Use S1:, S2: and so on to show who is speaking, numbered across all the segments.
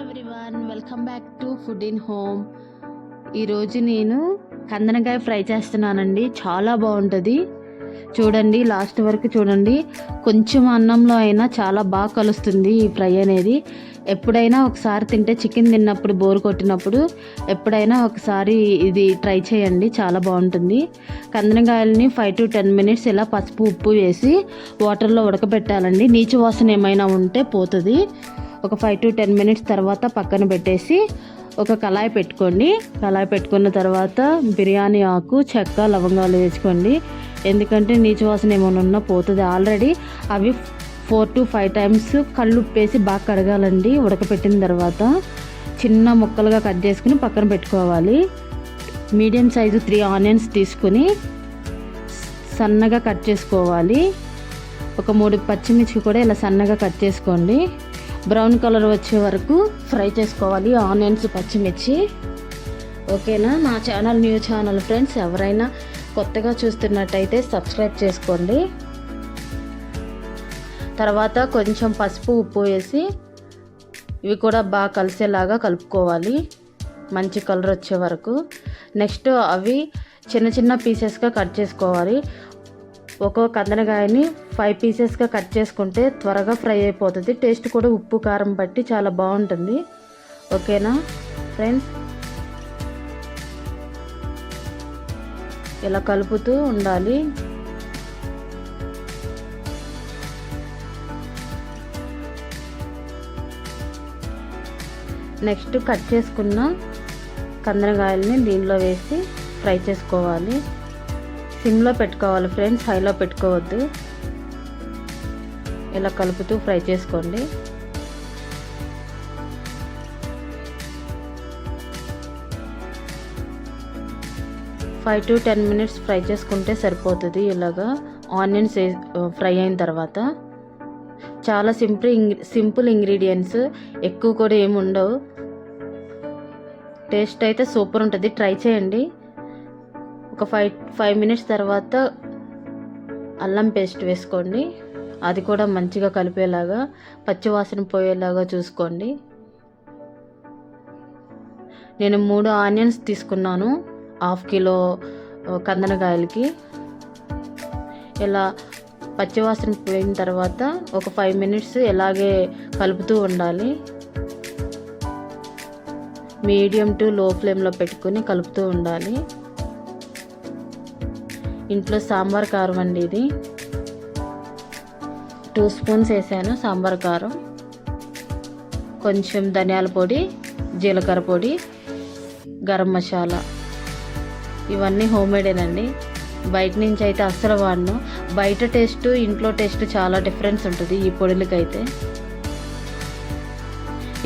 S1: Everyone welcome back to food in home ఈరోజు నేను కందనకాయ fry చేస్తున్నానండి. చాలా బాగుంటుంది. చూడండి లాస్ట్ వరకు చూడండి. కొంచెం అన్నంలో అయినా చాలా బాగా కలుస్తుంది ఈ ఫ్రై అనేది. ఎప్పుడైనా ఒకసారి తింటే చికెన్ తిన్నప్పుడు బోర్ కొట్టినప్పుడు ఎప్పుడైనా ఒకసారి ఇది ట్రై చేయండి. చాలా బాగుంటుంది. కందనకాయలని ఫైవ్ టు టెన్ మినిట్స్ ఇలా పసుపు ఉప్పు వేసి వాటర్లో ఉడకబెట్టాలండి. నీచు వాసన ఏమైనా ఉంటే పోతుంది. ఒక ఫైవ్ టు టెన్ మినిట్స్ తర్వాత పక్కన పెట్టేసి ఒక కళాయి పెట్టుకోండి. కళాయి పెట్టుకున్న తర్వాత బిర్యానీ ఆకు చెక్క లవంగాలు వేసుకోండి. ఎందుకంటే నీచు వాసన ఏమైనా ఉన్నా పోతుంది ఆల్రెడీ అవి ఫోర్ టు ఫైవ్ టైమ్స్ కళ్ళు ఉప్పేసి బాగా కడగాలండి. ఉడకపెట్టిన తర్వాత చిన్న ముక్కలుగా కట్ చేసుకుని పక్కన పెట్టుకోవాలి. మీడియం సైజు త్రీ ఆనియన్స్ తీసుకుని సన్నగా కట్ చేసుకోవాలి. ఒక మూడు పచ్చిమిర్చి కూడా ఇలా సన్నగా కట్ చేసుకోండి. బ్రౌన్ కలర్ వచ్చే వరకు ఫ్రై చేసుకోవాలి. ఆనియన్స్ పచ్చిమిర్చి. ఓకేనా? నా ఛానల్ న్యూ ఛానల్ ఫ్రెండ్స్ ఎవరైనా కొత్తగా చూస్తున్నట్టయితే సబ్స్క్రైబ్ చేసుకోండి. తర్వాత కొంచెం పసుపు ఉప్పు వేసి ఇవి కూడా బాగా కలిసేలాగా కలుపుకోవాలి. మంచి కలర్ వచ్చే వరకు. నెక్స్ట్ అవి చిన్న చిన్న పీసెస్గా కట్ చేసుకోవాలి. ఒక్కో కందనకాయని ఫైవ్ పీసెస్గా కట్ చేసుకుంటే త్వరగా ఫ్రై అయిపోతుంది. టేస్ట్ కూడా ఉప్పు కారం బట్టి చాలా బాగుంటుంది. ఓకేనా? ఫ్రెండ్స్ ఇలా కలుపుతూ ఉండాలి. నెక్స్ట్ కట్ చేసుకున్న కందనకాయలని దీనిలో వేసి ఫ్రై చేసుకోవాలి. సిమ్లో పెట్టుకోవాలి ఫ్రెండ్స్ హైలో పెట్టుకోవద్దు. ఇలా కలుపుతూ ఫ్రై చేసుకోండి. Five to ten minutes fry చేసుకుంటే సరిపోతుంది ఇలాగా. ఆనియన్స్ ఫ్రై అయిన తర్వాత. చాలా సింపుల్ సింపుల్ ఇంగ్రీడియంట్స్ ఎక్కువ కూడా ఏమి ఉండవు. టేస్ట్ అయితే సూపర్ ఉంటుంది. ట్రై చేయండి. ఒక ఫైవ్ ఫైవ్ మినిట్స్ తర్వాత అల్లం పేస్ట్ వేసుకోండి. అది కూడా మంచిగా కలిపేలాగా పచ్చివాసన పోయేలాగా చూసుకోండి. నేను మూడు ఆనియన్స్ తీసుకున్నాను హాఫ్ కిలో కందనకాయలకి. ఇలా పచ్చివాసన పోయిన తర్వాత ఒక ఫైవ్ మినిట్స్ ఇలాగే కలుపుతూ ఉండాలి. మీడియం టు లో ఫ్లేమ్లో పెట్టుకుని కలుపుతూ ఉండాలి. ఇంట్లో సాంబార్ కారం అండి ఇది. టూ స్పూన్స్ వేసాను సాంబార్ కారం. కొంచెం ధనియాల పొడి జీలకర్ర పొడి గరం మసాలా. ఇవన్నీ హోమ్ మేడేనండి బయట నుంచి అయితే అస్సలు వాడను. బయట టేస్ట్ ఇంట్లో టేస్ట్ చాలా డిఫరెన్స్ ఉంటుంది ఈ పొడులకైతే.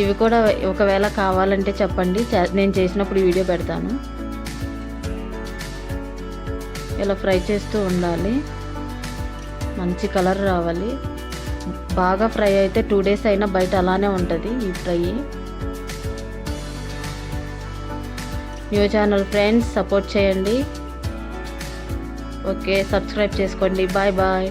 S1: ఇవి కూడా ఒకవేళ కావాలంటే చెప్పండి. నేను చేసినప్పుడు వీడియో పెడతాను. ఇలా ఫ్రై చేస్తూ ఉండాలి. మంచి కలర్ రావాలి. బాగా ఫ్రై అయితే టూ డేస్ అయినా బయట అలానే ఉంటుంది ఈ fry. New channel friends support చేయండి. ఓకే సబ్స్క్రైబ్ చేసుకోండి. Bye bye.